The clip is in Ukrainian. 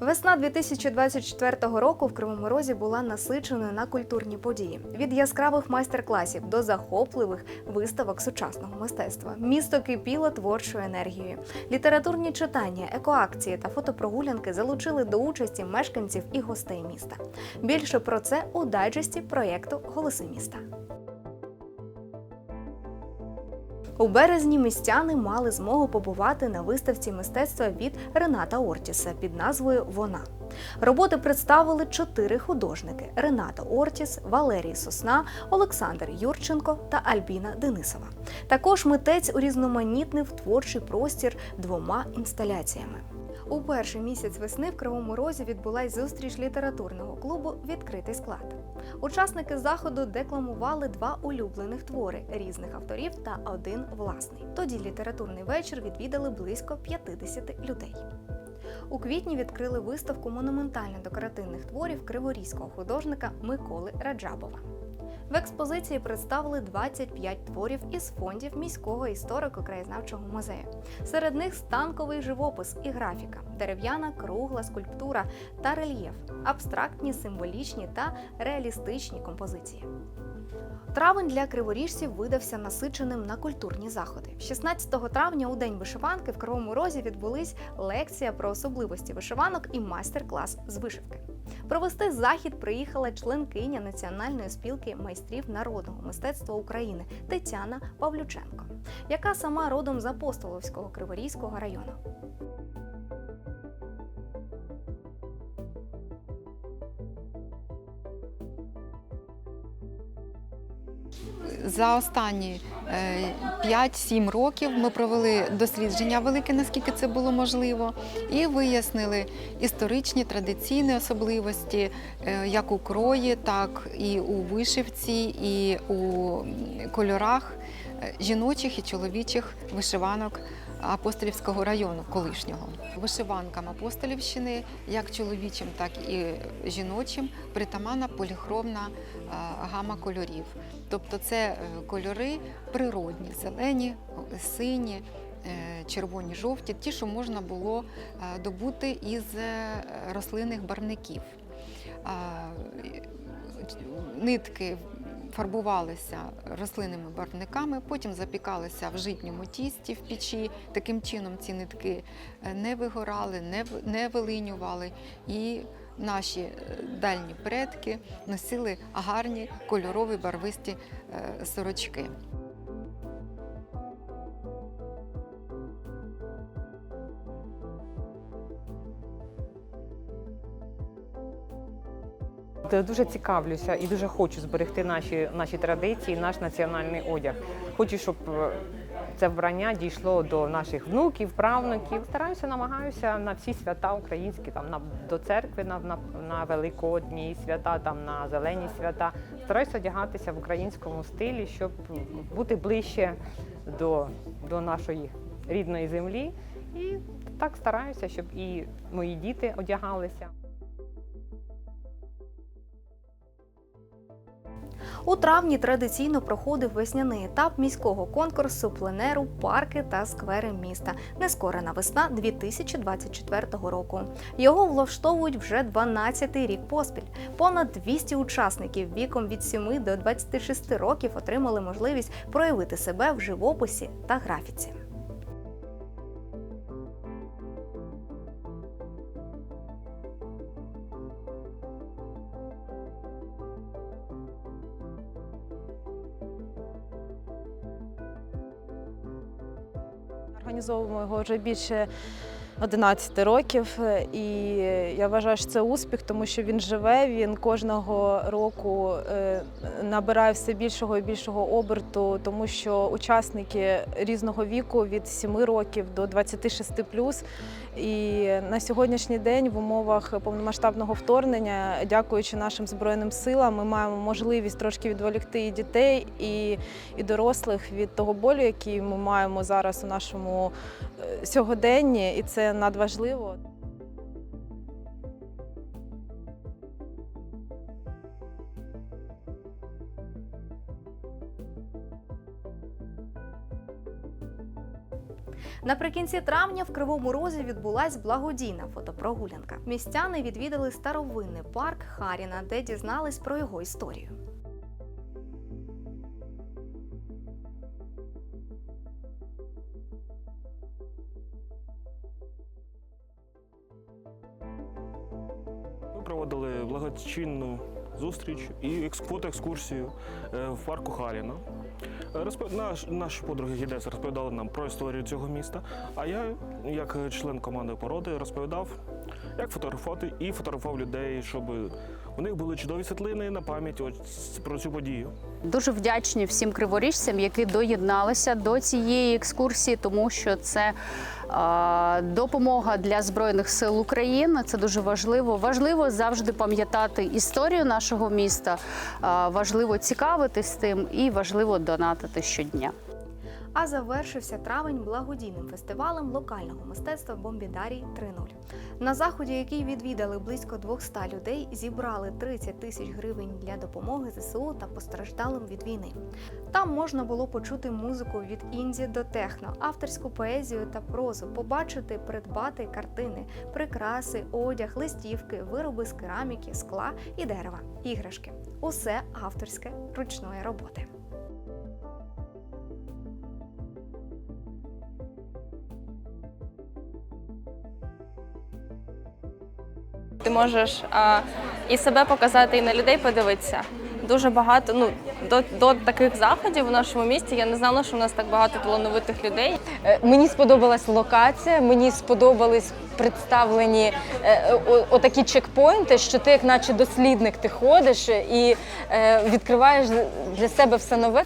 Весна 2024 року в Кривому Розі була насиченою на культурні події від яскравих майстер-класів до захопливих виставок сучасного мистецтва. Місто кипіло творчою енергією. Літературні читання, екоакції та фотопрогулянки залучили до участі мешканців і гостей міста. Більше про це у дайджесті проєкту Голоси міста. У березні містяни мали змогу побувати на виставці мистецтва від Рената Ортіса під назвою Вона. Роботи представили чотири художники: Рената Ортіс, Валерій Сосна, Олександр Юрченко та Альбіна Денисова. Також митець урізноманітнив творчий простір двома інсталяціями. У перший місяць весни в Кривому Розі відбулась зустріч літературного клубу Відкритий склад. Учасники заходу декламували два улюблених твори різних авторів та один власний. Тоді літературний вечір відвідали близько 50 людей. У квітні відкрили виставку монументально-декоративних творів криворізького художника Миколи Раджабова. В експозиції представили 25 творів із фондів міського історико-краєзнавчого музею. Серед них станковий живопис і графіка, дерев'яна кругла скульптура та рельєф, абстрактні, символічні та реалістичні композиції. Травень для криворіжців видався насиченим на культурні заходи. 16 травня, у день вишиванки, в Кривому Розі відбулись лекція про особливості вишиванок і майстер-клас з вишивки. Провести захід приїхала членкиня Національної спілки майстрів народного мистецтва України Тетяна Павлюченко, яка сама родом з Апостоловського Криворізького району. За останні е, 5-7 років ми провели дослідження велике, наскільки це було можливо, і вияснили історичні традиційні особливості е, як у крої, так і у вишивці, і у кольорах е, жіночих і чоловічих вишиванок. Апостолівського району колишнього вишиванкам Апостолівщини, як чоловічим, так і жіночим, притаманна поліхромна е, гама кольорів. Тобто це е, кольори природні, зелені, сині, е, червоні, жовті, ті, що можна було добути із рослинних е, Нитки фарбувалися рослинними барвниками, потім запікалися в житньому тісті в печі. Таким чином ці нитки е, не вигорали, не, не вилинювали. І наші е, дальні предки носили гарні кольорові барвисті е, сорочки. Дуже цікавлюся і дуже хочу зберегти наші, наші традиції, наш національний одяг. Хочу, щоб е, це вбрання дійшло до наших внуків, правнуків. Стараюся, намагаюся на всі свята українські, там на до церкви, на, на, на великодні свята, там на зелені свята. Стараюся одягатися в українському стилі, щоб бути ближче до, до нашої рідної землі. І так стараюся, щоб і мої діти одягалися. У травні традиційно проходив весняний етап міського конкурсу пленеру парки та сквери міста. Нескорена весна 2024 року. Його влаштовують вже 12-й рік поспіль. Понад 200 учасників віком від 7 до 26 років отримали можливість проявити себе в живописі та графіці. Організовуємо його вже більше 11 років, е, і я вважаю, що це успіх, тому що він живе. Він кожного року е, набирає все більшого і більшого оберту, тому що учасники різного віку від 7 років до 26 І на сьогоднішній день в умовах повномасштабного вторгнення, дякуючи нашим збройним силам, ми маємо можливість трошки відволікти і дітей, і, і дорослих від того болю, який ми маємо зараз у нашому е, сьогоденні, і це надважливо. Наприкінці травня в Кривому Розі відбулась благодійна фотопрогулянка. Містяни відвідали старовинний парк Харіна, де дізнались про його історію. Проводили благочинну зустріч і екс- фотоекскурсію е, в парку Харіна. Е, Наш, наші подруги гідеси розповідали нам про історію цього міста. А я, як член команди породи, розповідав, як фотографувати і фотографував людей, щоб у них були чудові світлини на пам'ять ось про цю подію. Дуже вдячні всім криворіжцям, які доєдналися до цієї екскурсії, тому що це е, допомога для збройних сил України. Це дуже важливо. Важливо завжди пам'ятати історію нашого міста. е, важливо цікавитись тим і важливо донатити щодня. А завершився травень благодійним фестивалем локального мистецтва Бомбідарій 3.0. На заході, який відвідали близько 200 людей, зібрали 30 тисяч гривень для допомоги ЗСУ та постраждалим від війни. Там можна було почути музику від інді до техно, авторську поезію та прозу, побачити, придбати картини, прикраси, одяг, листівки, вироби з кераміки, скла і дерева, іграшки. Усе авторське ручної роботи. Ти можеш а, і себе показати, і на людей подивитися. Дуже багато. Ну до, до таких заходів у нашому місті я не знала, що у нас так багато талановитих людей. Е, Мені сподобалась локація, мені сподобались представлені е, отакі чекпоінти, що ти, як наче дослідник, ти ходиш і е, відкриваєш для себе все нове.